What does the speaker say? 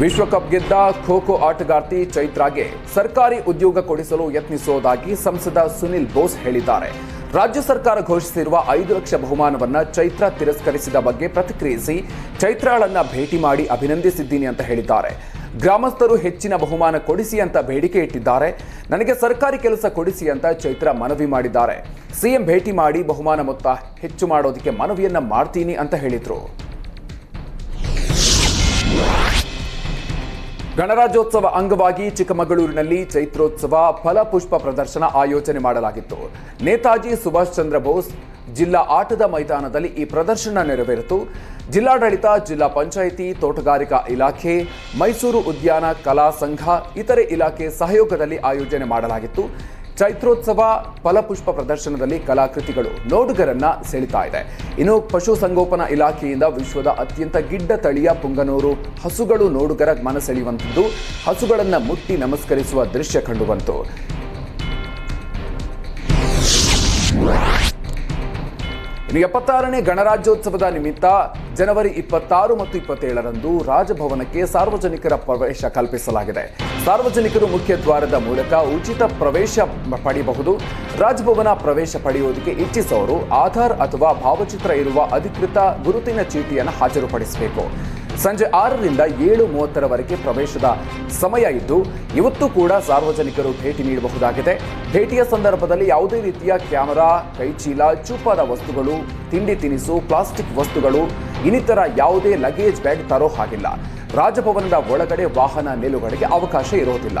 ವಿಶ್ವಕಪ್ ಗೆದ್ದ ಖೋ ಖೋ ಆಟಗಾರ್ತಿ ಚೈತ್ರಾಗೆ ಸರ್ಕಾರಿ ಉದ್ಯೋಗ ಕೊಡಿಸಲು ಯತ್ನಿಸುವುದಾಗಿ ಸಂಸದ ಸುನಿಲ್ ಬೋಸ್ ಹೇಳಿದ್ದಾರೆ. ರಾಜ್ಯ ಸರ್ಕಾರ ಘೋಷಿಸಿರುವ ಐದು ಲಕ್ಷ ಬಹುಮಾನವನ್ನು ಚೈತ್ರ ತಿರಸ್ಕರಿಸಿದ ಬಗ್ಗೆ ಪ್ರತಿಕ್ರಿಯಿಸಿ ಚೈತ್ರಾಳನ್ನ ಭೇಟಿ ಮಾಡಿ ಅಭಿನಂದಿಸಿದ್ದೀನಿ ಅಂತ ಹೇಳಿದ್ದಾರೆ. ಗ್ರಾಮಸ್ಥರು ಹೆಚ್ಚಿನ ಬಹುಮಾನ ಕೊಡಿಸಿ ಅಂತ ಬೇಡಿಕೆ ಇಟ್ಟಿದ್ದಾರೆ. ನನಗೆ ಸರ್ಕಾರಿ ಕೆಲಸ ಕೊಡಿಸಿ ಅಂತ ಚೈತ್ರ ಮನವಿ ಮಾಡಿದ್ದಾರೆ. ಸಿಎಂ ಭೇಟಿ ಮಾಡಿ ಬಹುಮಾನ ಮೊತ್ತ ಹೆಚ್ಚು ಮಾಡೋದಕ್ಕೆ ಮನವಿಯನ್ನ ಮಾಡ್ತೀನಿ ಅಂತ ಹೇಳಿದ್ರು. ಗಣರಾಜ್ಯೋತ್ಸವ ಅಂಗವಾಗಿ ಚಿಕ್ಕಮಗಳೂರಿನಲ್ಲಿ ಚೈತ್ರೋತ್ಸವ ಫಲಪುಷ್ಪ ಪ್ರದರ್ಶನ ಆಯೋಜನೆ ಮಾಡಲಾಗಿತ್ತು. ನೇತಾಜಿ ಸುಭಾಷ್ ಚಂದ್ರ ಬೋಸ್ ಜಿಲ್ಲಾ ಆಟದ ಮೈದಾನದಲ್ಲಿ ಈ ಪ್ರದರ್ಶನ ನೆರವೇರಿತು. ಜಿಲ್ಲಾಡಳಿತ, ಜಿಲ್ಲಾ ಪಂಚಾಯಿತಿ, ತೋಟಗಾರಿಕಾ ಇಲಾಖೆ, ಮೈಸೂರು ಉದ್ಯಾನ, ಕಲಾ ಸಂಘ, ಇತರೆ ಇಲಾಖೆ ಸಹಯೋಗದಲ್ಲಿ ಆಯೋಜನೆ ಮಾಡಲಾಗಿತ್ತು. ಚೈತ್ರೋತ್ಸವ ಫಲಪುಷ್ಪ ಪ್ರದರ್ಶನದಲ್ಲಿ ಕಲಾಕೃತಿಗಳು ನೋಡುಗರನ್ನ ಸೆಳಿತಾ ಇದೆ. ಇನ್ನು ಪಶುಸಂಗೋಪನಾ ಇಲಾಖೆಯಿಂದ ವಿಶ್ವದ ಅತ್ಯಂತ ಗಿಡ್ಡ ತಳಿಯ ಪುಂಗನೂರು ಹಸುಗಳು ನೋಡುಗರ ಮನಸೆಳೆಯುವಂಥದ್ದು ಹಸುಗಳನ್ನು ಮುಟ್ಟಿ ನಮಸ್ಕರಿಸುವ ದೃಶ್ಯ ಕಂಡುಬಂತು. ಎಪ್ಪತ್ತಾರನೇ ಗಣರಾಜ್ಯೋತ್ಸವದ ನಿಮಿತ್ತ ಜನವರಿ ಇಪ್ಪತ್ತಾರು ಮತ್ತು ಇಪ್ಪತ್ತೇಳರಂದು ರಾಜಭವನಕ್ಕೆ ಸಾರ್ವಜನಿಕರ ಪ್ರವೇಶ ಕಲ್ಪಿಸಲಾಗಿದೆ. ಸಾರ್ವಜನಿಕರು ಮುಖ್ಯ ದ್ವಾರದ ಮೂಲಕ ಉಚಿತ ಪ್ರವೇಶ ಪಡೆಯಬಹುದು ರಾಜಭವನ ಪ್ರವೇಶ ಪಡೆಯುವುದಕ್ಕೆ ಇಚ್ಛಿಸುವವರು ಆಧಾರ್ ಅಥವಾ ಭಾವಚಿತ್ರ ಇರುವ ಅಧಿಕೃತ ಗುರುತಿನ ಚೀಟಿಯನ್ನು ಹಾಜರುಪಡಿಸಬೇಕು. ಸಂಜೆ ಆರರಿಂದ ಏಳು ಮೂವತ್ತರವರೆಗೆ ಪ್ರವೇಶದ ಸಮಯ ಇದ್ದು, ಇವತ್ತು ಕೂಡ ಸಾರ್ವಜನಿಕರು ಭೇಟಿ ನೀಡಬಹುದಾಗಿದೆ. ಭೇಟಿಯ ಸಂದರ್ಭದಲ್ಲಿ ಯಾವುದೇ ರೀತಿಯ ಕ್ಯಾಮೆರಾ, ಕೈಚೀಲ, ಚೂಪಾದ ವಸ್ತುಗಳು, ತಿಂಡಿ ತಿನಿಸು, ಪ್ಲಾಸ್ಟಿಕ್ ವಸ್ತುಗಳು, ಇನ್ನಿತರ ಯಾವುದೇ ಲಗೇಜ್ ಬ್ಯಾಗ್ ತರೋ ಹಾಗಿಲ್ಲ. ರಾಜಭವನದ ಒಳಗಡೆ ವಾಹನ ನಿಲುಗಡೆಗೆ ಅವಕಾಶ ಇರೋದಿಲ್ಲ